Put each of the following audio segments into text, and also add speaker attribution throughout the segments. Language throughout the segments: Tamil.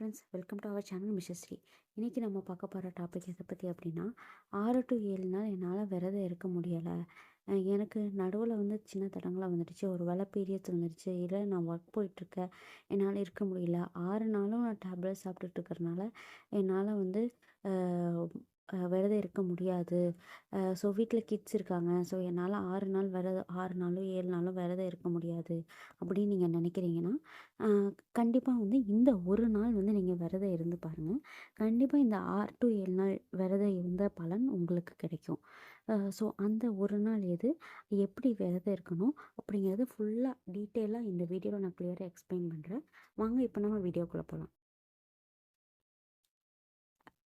Speaker 1: Friends welcome to our channel மிஷஸ்ரீ இன்றைக்கி நம்ம பார்க்க போகிற டாபிக் எதை பற்றி அப்படின்னா ஆறு டு ஏழு நாள் என்னால் விரதம் இருக்க முடியலை. எனக்கு நடுவில் வந்து சின்ன தடங்களாக வந்துடுச்சு. ஒரு வேலை பீரியட்ஸ் வந்துடுச்சு இல்லை நான் ஒர்க் போயிட்டுருக்கேன். என்னால் இருக்க முடியல. ஆறு நாளும் நான் டேப்லெட் சாப்பிட்டுட்டு இருக்கிறனால என்னால் வந்து விரதம் இருக்க முடியாது. ஸோ வீட்டில் கிட்ஸ் இருக்காங்க. ஸோ என்னால் ஆறு நாள் விரதம் ஆறு நாளும் ஏழு நாளும் விரதம் இருக்க முடியாது அப்படின்னு நீங்கள் நினைக்கிறீங்கன்னா கண்டிப்பாக வந்து இந்த ஒரு நாள் வந்து நீங்கள் விரதம் இருந்து பாருங்கள் கண்டிப்பாக இந்த ஆறு டு ஏழு நாள் விரதம் இருந்த பலன் உங்களுக்கு கிடைக்கும். ஸோ அந்த ஒரு நாள் எது எப்படி விரதம் இருக்கணும் அப்படிங்கிறது ஃபுல்லாக டீட்டெயிலாக இந்த வீடியோவில் நான் கிளியராக எக்ஸ்பிளைன் பண்ணுறேன் வாங்க இப்போ நம்ம வீடியோக்குள்ளே போகலாம்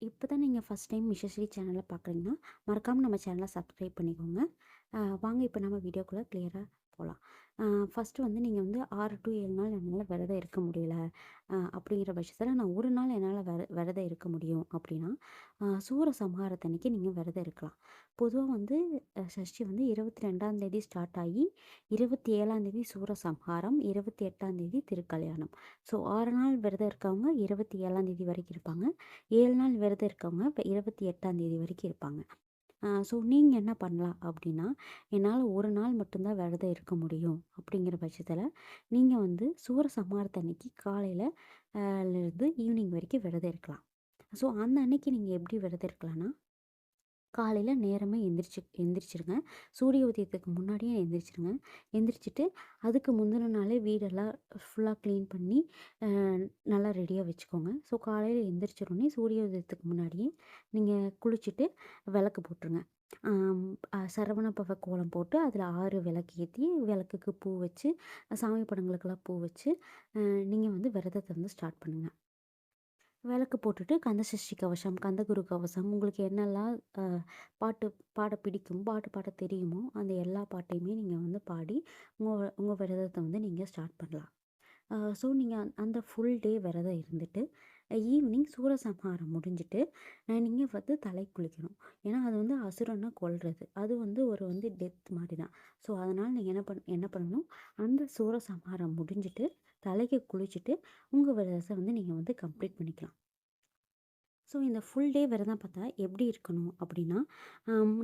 Speaker 1: இப்போ தான் நீங்கள் ஃபஸ்ட் டைம் மிஷஸ்ரீ சேனலை பார்க்குறீங்கன்னா மறக்காமல் நம்ம சேனலை சப்ஸ்கிரைப் பண்ணிக்கோங்க. வாங்க இப்போ நம்ம வீடியோக்குள்ளே கிளியராக போகலாம் ஃபஸ்ட்டு வந்து நீங்கள் வந்து ஆறு டு ஏழு நாள் என்னால் விரதம் இருக்க முடியல. அப்படிங்கிற பட்சத்தில் நான் ஒரு நாள் என்னால் விர விரதம் இருக்க முடியும் அப்படின்னா சூர சம்ஹாரத்தன்னைக்கு நீங்கள் விரதம் இருக்கலாம். பொதுவாக வந்து சஷ்டி வந்து இருபத்தி ரெண்டாந்தேதி ஸ்டார்ட் ஆகி இருபத்தி ஏழாந்தேதி சூர சம்ஹாரம் இருபத்தி எட்டாந்தேதி திருக்கல்யாணம். ஸோ ஆறு நாள் விரதம் இருக்கவங்க இருபத்தி ஏழாந்தேதி வரைக்கும் இருப்பாங்க. ஏழு நாள் விரதம் இருக்கவங்க இப்போ இருபத்தி எட்டாந்தேதி வரைக்கும் இருப்பாங்க. ஸோ நீங்கள் என்ன பண்ணலாம்? அப்படின்னா என்னால் ஒரு நாள் மட்டும்தான் விரதம் இருக்க முடியும். அப்படிங்கிற பட்சத்தில் நீங்கள் வந்து சூர சமாரத்தன்னைக்கு காலையில் இருந்து ஈவினிங் வரைக்கும் விரதம் இருக்கலாம். ஸோ அந்த அன்னைக்கு நீங்கள் எப்படி விரதம் இருக்கலாம்னா காலையில் நேரமாக எந்திரிச்சு எந்திரிச்சிருங்க. சூரிய உதயத்துக்கு முன்னாடியே எந்திரிச்சிருங்க. எந்திரிச்சிட்டு அதுக்கு முந்தின நாளே வீடெல்லாம் ஃபுல்லாக க்ளீன் பண்ணி நல்லா ரெடியாக வச்சுக்கோங்க. ஸோ காலையில் எந்திரிச்சிடனே சூரிய உதயத்துக்கு முன்னாடியே நீங்கள் குளிச்சுட்டு விளக்கு போட்டுருங்க. சரவண பவ கோலம் போட்டு அதில் ஆறு விளக்கு ஏற்றி விளக்குக்கு பூ வச்சு சாமி படங்களுக்கெல்லாம் பூ வச்சு நீங்கள் வந்து விரதத்தை வந்து ஸ்டார்ட் பண்ணுங்கள் விளக்கு போட்டுட்டு கந்தசஷ்டி கவசம் கந்தகுரு கவசம் உங்களுக்கு என்னெல்லாம் பாட்டு பாட பிடிக்கும் பாட்டு பாட தெரியுமோ அந்த எல்லா பாட்டையுமே நீங்கள் வந்து பாடி உங்கள் உங்கள் விரதத்தை வந்து நீங்கள் ஸ்டார்ட் பண்ணலாம். ஸோ நீங்கள் அந்த ஃபுல் டே விரதம் இருந்துட்டு ஈவினிங் சூரசம்ஹாரம் முடிஞ்சுட்டு நீங்கள் வந்து தலை குளிக்கணும். ஏன்னா அது வந்து அசுரனை கொல்றது. அது வந்து ஒரு வந்து டெத் மாதிரி தான் ஸோ அதனால் நீங்கள் என்ன பண் என்ன பண்ணணும்? அந்த சூரசம்ஹாரம் முடிஞ்சுட்டு தலைக்கு குளிச்சுட்டு உங்கள் விரதத்தை வந்து நீங்கள் வந்து கம்ப்ளீட் பண்ணிக்கலாம். ஸோ இந்த ஃபுல் டே விரதம் பார்த்தா எப்படி இருக்கணும் அப்படின்னா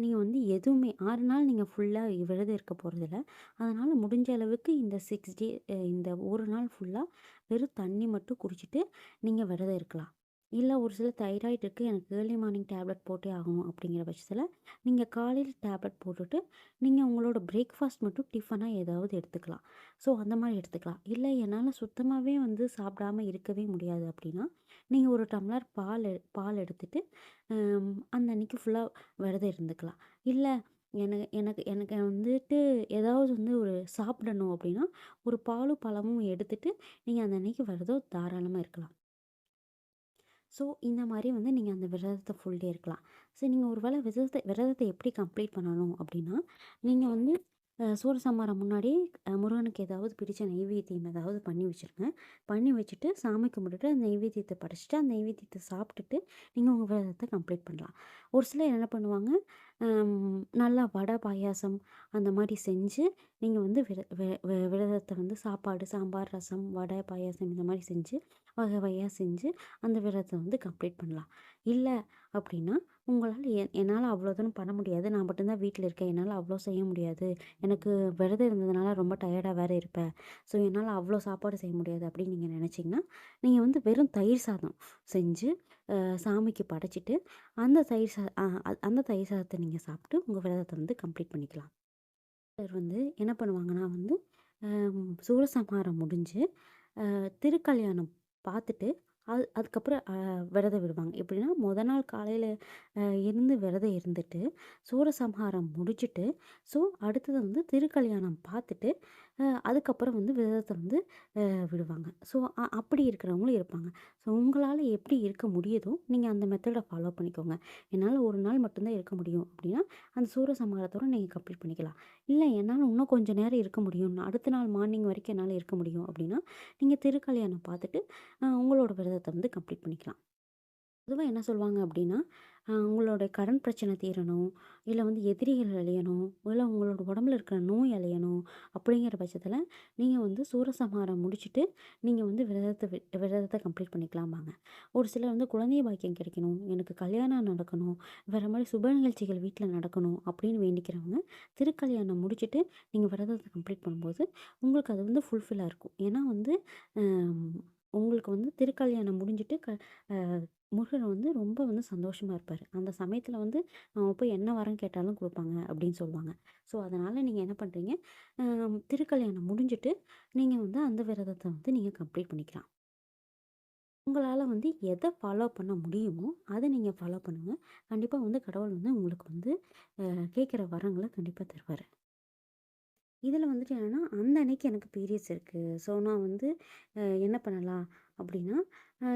Speaker 1: நீங்கள் வந்து எதுவுமே ஆறு நாள் நீங்கள் ஃபுல்லாக விரதம் இருக்க போகிறதில்ல அதனால் முடிஞ்ச அளவுக்கு இந்த சிக்ஸ் டே இந்த ஒரு நாள் ஃபுல்லாக வெறும் தண்ணி மட்டும் குடிச்சிட்டு நீங்கள் விரதம் இருக்கலாம். இல்லை ஒரு சில தைராய்டு இருக்குது எனக்கு ஏர்லி மார்னிங் டேப்லெட் போட்டே ஆகணும் அப்படிங்கிற பட்சத்தில் நீங்கள் காலையில் டேப்லெட் போட்டுட்டு நீங்கள் உங்களோட பிரேக்ஃபாஸ்ட் மட்டும் டிஃபனாக ஏதாவது எடுத்துக்கலாம். ஸோ அந்த மாதிரி எடுத்துக்கலாம். இல்லை என்னால் சுத்தமாகவே வந்து சாப்பிடாமல் இருக்கவே முடியாது அப்படின்னா நீங்கள் ஒரு டம்ளர் பால் பால் எடுத்துகிட்டு அந்த அன்றைக்கி ஃபுல்லாக விரதம் இருந்துக்கலாம். இல்லை எனக்கு எனக்கு எனக்கு வந்துட்டு ஏதாவது வந்து ஒரு சாப்பிடணும் அப்படின்னா ஒரு பாலும் பழமும் எடுத்துகிட்டு நீங்கள் அந்த அன்றைக்கி விரதம் தாராளமாக இருக்கலாம். ஸோ இந்த மாதிரி வந்து நீங்கள் அந்த விரதத்தை ஃபுல் டே இருக்கலாம். ஸோ நீங்கள் ஒரு வேளை விரதத்தை விரதத்தை எப்படி கம்ப்ளீட் பண்ணணும் அப்படின்னா நீங்கள் வந்து சூரசம்மாரம் முன்னாடி முருகனுக்கு ஏதாவது பிடிச்ச நைவேத்தியம் ஏதாவது பண்ணி வச்சுருங்க. பண்ணி வச்சுட்டு சாமி கும்பிட்டுட்டு அந்த நைவேத்தியத்தை படைச்சிட்டு அந்த நைவேத்தியத்தை சாப்பிட்டுட்டு நீங்கள் உங்கள் விரதத்தை கம்ப்ளீட் பண்ணலாம். ஒரு சிலர் என்ன பண்ணுவாங்க நல்லா வடை பாயாசம் அந்த மாதிரி செஞ்சு நீங்கள் வந்து விர விரதத்தை வந்து சாப்பாடு சாம்பார் ரசம் வடை பாயாசம் இந்த மாதிரி செஞ்சு வகை வகையாக செஞ்சு அந்த விரதத்தை வந்து கம்ப்ளீட் பண்ணலாம். இல்லை அப்படின்னா உங்களால் எ என்னால் அவ்வளோ தூரம் பண்ண முடியாது. நான் மட்டும்தான் வீட்டில் இருக்கேன். என்னால் அவ்வளோ செய்ய முடியாது. எனக்கு விரதம் இருந்ததுனால ரொம்ப டயர்டாக வேறு இருப்பேன். ஸோ என்னால் அவ்வளோ சாப்பாடு செய்ய முடியாது அப்படின்னு நீங்கள் நினச்சிங்கன்னா நீங்கள் வந்து வெறும் தயிர் சாதம் செஞ்சு சாமிக்கு படைச்சிட்டு அந்த தயிர் சா அந்த தயிர் சாதத்தை நீங்கள் சாப்பிட்டு உங்கள் விரதத்தை வந்து கம்ப்ளீட் பண்ணிக்கலாம். சிலர் வந்து என்ன பண்ணுவாங்கன்னா வந்து சூரசம்ஹாரம் முடிஞ்சு திருக்கல்யாணம் பார்த்துட்டு அது அதுக்கப்புறம் விரதம் விடுவாங்க. எப்படின்னா மொதல் நாள் காலையில் இருந்து விரதம் இருந்துட்டு சூரசம்ஹாரம் முடிச்சுட்டு ஸோ அடுத்தது வந்து திருக்கல்யாணம் பார்த்துட்டு அதுக்கப்புறம் வந்து விரதத்தை வந்து விடுவாங்க. ஸோ அப்படி இருக்கிறவங்களும் இருப்பாங்க. ஸோ உங்களால் எப்படி இருக்க முடியுதோ நீங்கள் அந்த மெத்தடை ஃபாலோ பண்ணிக்கோங்க. என்னால் ஒரு நாள் மட்டும்தான் இருக்க முடியும் அப்படின்னா அந்த சூரசம்ஹாரத்தோடு நீங்கள் கம்ப்ளீட் பண்ணிக்கலாம். இல்லை என்னால் இன்னும் கொஞ்சம் நேரம் இருக்க முடியும் அடுத்த நாள் மார்னிங் வரைக்கும் என்னால் இருக்க முடியும் அப்படின்னா நீங்கள் திருக்கல்யாணம் பார்த்துட்டு உங்களோட விரதத்தை வந்து கம்ப்ளீட் பண்ணிக்கலாம். பொதுவாக என்ன சொல்லுவாங்க அப்படின்னா, உங்களோட கடன் பிரச்சனை தீரணும், இல்லை வந்து எதிரிகள் அழியணும், இல்லை உங்களோட உடம்புல இருக்கிற நோய் அழியணும் அப்படிங்கிற பட்சத்தில் நீங்கள் வந்து சூரசம்ஹாரம் முடிச்சுட்டு, நீங்கள் வந்து விரதத்தை வி கம்ப்ளீட் பண்ணிக்கலாம்பாங்க. ஒரு சிலர் வந்து குழந்தை பாக்கியம் கிடைக்கணும், எனக்கு கல்யாணம் நடக்கணும், வேறு மாதிரி சுப நிகழ்ச்சிகள் வீட்டில் நடக்கணும் அப்படின்னு வேண்டிக்கிறவங்க, திருக்கல்யாணம் முடிச்சுட்டு நீங்கள் விரதத்தை கம்ப்ளீட் பண்ணும்போது, உங்களுக்கு அது வந்து ஃபுல்ஃபில்லாக இருக்கும். ஏன்னா வந்து, உங்களுக்கு வந்து திருக்கல்யாணம் முடிஞ்சுட்டு க முருகர் வந்து ரொம்ப வந்து சந்தோஷமாக இருப்பார் அந்த சமயத்தில் வந்து அவங்க போய் என்ன வரம் கேட்டாலும் கொடுப்பாங்க அப்படின்னு சொல்லுவாங்க. ஸோ, அதனால் நீங்கள் என்ன பண்ணுறீங்க திருக்கல்யாணம் முடிஞ்சுட்டு, நீங்கள் வந்து அந்த விரதத்தை வந்து நீங்கள் கம்ப்ளீட் பண்ணிக்கலாம். உங்களால் வந்து எதை ஃபாலோ பண்ண முடியுமோ, அதை நீங்கள் ஃபாலோ பண்ணுங்கள் கண்டிப்பாக வந்து கடவுள் வந்து உங்களுக்கு வந்து கேட்குற வரங்களை கண்டிப்பாக தருவார் இதில் வந்துட்டு என்னென்னா அந்த அன்னைக்கு எனக்கு பீரியட்ஸ் இருக்குது ஸோ, நான் வந்து என்ன பண்ணலாம் அப்படின்னா,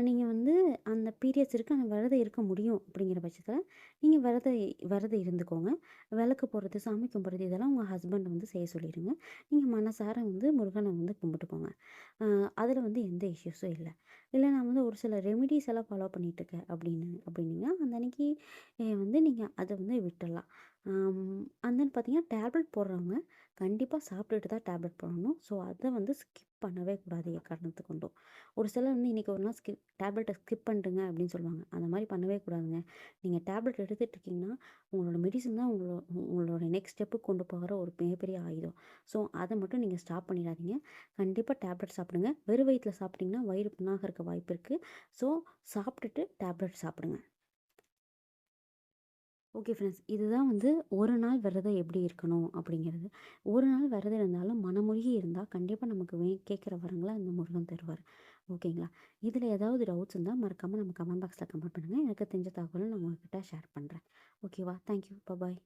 Speaker 1: நீங்கள் வந்து அந்த பீரியட்ஸ் இருக்குது அந்த விரதம் இருக்க முடியும் அப்படிங்கிற பட்சத்தில் நீங்கள் விரத விரதம் இருந்துக்கோங்க. விளக்கு போடுறது, சாமி கும்பிட்றது இதெல்லாம் உங்கள் ஹஸ்பண்ட் வந்து செய்ய சொல்லிடுங்க நீங்கள் மனசார வந்து முருகனை வந்து கும்பிட்டுக்கோங்க. அதில் வந்து எந்த இஷ்யூஸும் இல்லை இல்லை நான் வந்து ஒரு சில ரெமிடிஸ் எல்லாம் ஃபாலோ பண்ணிகிட்ருக்கேன் அப்படின்னு அப்படின்னீங்கன்னா, அந்த அன்னைக்கு வந்து நீங்கள் அதை வந்து விட்டுறலாம். அம் அண்ட் தென் பார்த்தீங்கன்னா, டேப்லெட் போடுறவங்க கண்டிப்பாக சாப்பிட்டுட்டு தான் டேப்லெட் போடணும். ஸோ, அதை வந்து ஸ்கிப் பண்ணவே கூடாது எக்காரணத்த கொண்டும். ஒரு சிலர் வந்து இன்றைக்கி ஒரு நாள் ஸ்கிப் டேப்லெட்டை ஸ்கிப் பண்ணிடுங்க அப்படின்னு சொல்லுவாங்க. அந்த மாதிரி பண்ணவே கூடாதுங்க. நீங்கள் டேப்லெட் எடுத்துகிட்டு இருக்கீங்கன்னா, உங்களோட மெடிசன் தான் உங்களோட உங்களோட நெக்ஸ்ட் ஸ்டெப்புக்கு கொண்டு போகிற ஒரு மிகப்பெரிய ஆயுதம். ஸோ, அதை மட்டும் நீங்கள் ஸ்டாப் பண்ணிடாதீங்க. கண்டிப்பாக டேப்லெட் சாப்பிடுங்க. வெறும் வயிற்றில் சாப்பிட்டிங்கன்னா வயிறு புண்ணாக இருக்க வாய்ப்பு இருக்குது ஸோ, சாப்பிட்டுட்டு டேப்லெட் சாப்பிடுங்க. Okay friends. இதுதான் வந்து ஒரு நாள் விரதம் எப்படி இருக்கணும் அப்படிங்கிறது. ஒரு நாள் விரதம் இருந்தாலும் மனமுருகி இருந்தால் கண்டிப்பாக நமக்கு வே கேட்குற வரங்களை அந்த முருகன் தருவார் ஓகேங்களா? இதில் ஏதாவது டவுட்ஸ் இருந்தால் மறக்காமல் நம்ம கமெண்ட் பாக்ஸில் கமெண்ட் பண்ணுங்கள் எனக்கு தெரிஞ்ச தகவலும் நான் உங்கள்கிட்ட ஷேர் பண்ணுறேன் ஓகேவா? Thank you. பாய்